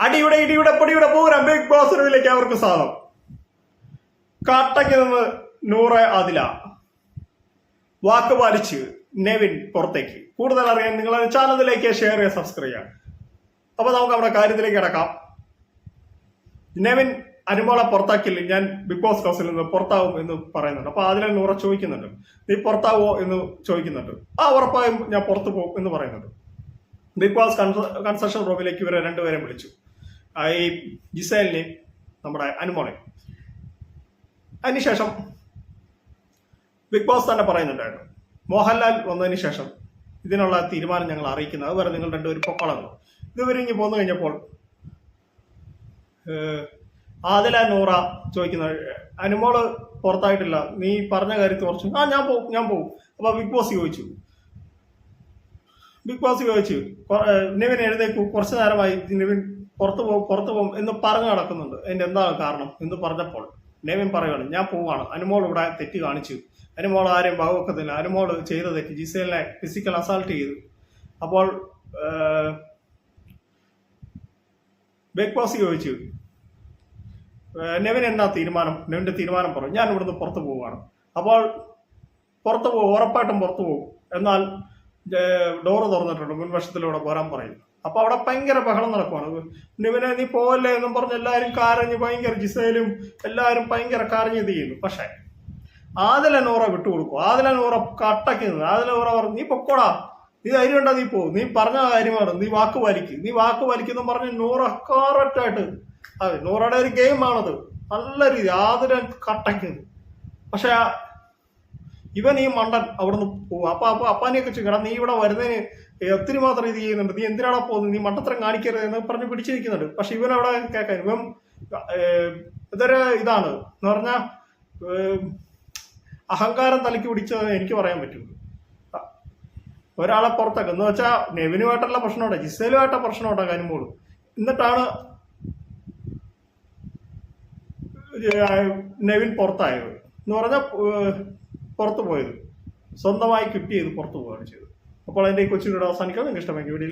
അടിയുടെ ഇടിയുടെ പൊടിയുടെ പൂരം ബിഗ് ബോസ് റൂമിലേക്ക് അവർക്ക് സ്വാഗതം. കാട്ടയ്ക്ക് നിന്ന് നൂറ് അതില. വാക്ക് പാലിച്ച് നെവിൻ പുറത്തേക്ക്. കൂടുതൽ അറിയാൻ നിങ്ങൾ ചാനലിലേക്ക് ഷെയർ ചെയ്യുക സബ്സ്ക്രൈബ് ചെയ്യാം അപ്പൊ നമുക്ക് നമ്മുടെ കാര്യത്തിലേക്ക് കിടക്കാം. നെവിൻ അനുമോളെ പുറത്താക്കില്ല? ഞാൻ ബിഗ് ബോസ് ഹൗസിൽ നിന്ന് പുറത്താവും എന്ന് പറയുന്നുണ്ട്. അപ്പൊ അതിലെ നൂറ ചോദിക്കുന്നുണ്ട്. നീ പുറത്താവോ എന്ന് ചോദിക്കുന്നുണ്ട്. ആ ഉറപ്പായും ഞാൻ പുറത്തു പോകും എന്ന് പറയുന്നുണ്ട്. ബിഗ് ബോസ് കൺസ്ട്രക്ഷൻ റൂമിലേക്ക് ഇവരെ രണ്ടുപേരെയും വിളിച്ചു. ഈ ജിസേലിനെയും നമ്മുടെ അനുമോളെയും അതിനുശേഷം ബിഗ് ബോസ് തന്നെ പറയുന്നുണ്ടായിരുന്നു. മോഹൻലാൽ വന്നതിന് ശേഷം ഇതിനുള്ള തീരുമാനം ഞങ്ങൾ അറിയിക്കുന്നത് അതുവരെ നിങ്ങൾ രണ്ടുപേരും പൊക്കളന്നു ഇതുവരെ പോന്നു കഴിഞ്ഞപ്പോൾ ആദില നൂറ ചോദിക്കുന്ന അനുമോൾ പുറത്തായിട്ടില്ല. നീ പറഞ്ഞ കാര്യത്തിൽ കുറച്ച് ആ ഞാൻ പോകും ഞാൻ പോകും അപ്പൊ ബിഗ് ബോസ് ചോദിച്ചു. ബിഗ് ബോസ് ചോദിച്ചു നിവിൻ എഴുന്നേക്കൂ കുറച്ചു നേരമായി നിവിൻ പുറത്തു പോകും പുറത്തു പോകും എന്ന് പറഞ്ഞു നടക്കുന്നുണ്ട്. അതിന്റെ എന്താണ് കാരണം എന്ന് പറഞ്ഞപ്പോൾ നെവിൻ പറയുകയാണ് ഞാൻ പോവാണ് അനുമോൾ ഇവിടെ തെറ്റ് കാണിച്ചു. അനുമോൾ ആരെയും ഭാഗവക്കത്തില്ല അനുമോൾ ചെയ്ത തെറ്റ് ജിസേലിനെ ഫിസിക്കൽ അസാൾട്ട് ചെയ്തു. അപ്പോൾ ബിഗ് ബോസ് ചോദിച്ചു നെവിൻ എന്നാ തീരുമാനം? നെവിന്റെ തീരുമാനം പറഞ്ഞു ഞാൻ ഇവിടുന്ന് പുറത്തു പോവുകയാണ്. അപ്പോൾ പുറത്തു പോകും ഉറപ്പായിട്ടും പുറത്തു പോകും. എന്നാൽ ഡോറ് തുറന്നിട്ടുണ്ട്. മുൻവശത്തിലൂടെ പോരാൻ പറയും. അപ്പൊ അവിടെ ഭയങ്കര ബഹളം നടക്കുവാണ്. ഇവനെ നീ പോവല്ലേ എന്നും പറഞ്ഞ് എല്ലാവരും കാരഞ്ഞ് ഭയങ്കര ജിസയിലും എല്ലാവരും ഭയങ്കര കാരഞ്ഞ് ഇത് ചെയ്യുന്നു. പക്ഷെ ആദില നൂറ വിട്ടുകൊടുക്കും. ആദില നൂറ കട്ടക്ക് നിന്ന് ആദില നൂറ പറഞ്ഞു നീ പൊക്കോടാ. നീ ധൈര്യം ഉണ്ടോ? നീ പോ. നീ പറഞ്ഞ കാര്യമാണ്. നീ വാക്ക് വലിക്ക് നീ വാക്ക് പാലിക്കുന്നു പറഞ്ഞ് നൂറ കറക്റ്റായിട്ട് അതെ നൂറയുടെ ഒരു ഗെയിമാണത് നല്ല രീതി ആദില കട്ടയ്ക്ക് പക്ഷെ ഇവൻ ഈ മണ്ടൻ അവിടുന്ന് പോകും അപ്പൊ അപ്പൊ അപ്പാനെയൊക്കെ ചോദിക്കണം നീ ഇവിടെ വരുന്നതിന് ഒത്തിരി മാത്രം ഇത് ചെയ്യുന്നുണ്ട്. നീ എന്തിനാണോ പോകുന്നത്? നീ മണ്ടത്തരം കാണിക്കരുത് എന്ന് പറഞ്ഞ് പിടിച്ചിരിക്കുന്നുണ്ട്. പക്ഷെ ഇവൻ അവിടെ കേൾക്കാൻ ഇവൻ ഇതൊരു ഇതാണ്. എന്ന് പറഞ്ഞ അഹങ്കാരം തലയ്ക്ക് പിടിച്ചത് എനിക്ക് പറയാൻ പറ്റുള്ളൂ അ- ഒരാളെ പുറത്താക്കുക എന്ന് വെച്ചാൽ നെവിനുമായിട്ടുള്ള പ്രശ്നമുണ്ട് ജിസേലുമായിട്ട പ്രശ്നമുണ്ട് കനുമോൾ എന്നിട്ടാണ് ഏഹ്, നെവിൻ പുറത്തായത്. എന്ന് പറഞ്ഞാൽ പുറത്തു പോയത് സ്വന്തമായി കിട്ടിയത് പുറത്തു പോവുകയാണ് ചെയ്തത്. അപ്പോൾ എന്റെ ഈ കൊച്ചിനോട് അവസാനിക്കാൻ നിങ്ങൾക്ക് ഇഷ്ടമെങ്കിൽ വീഡിയോ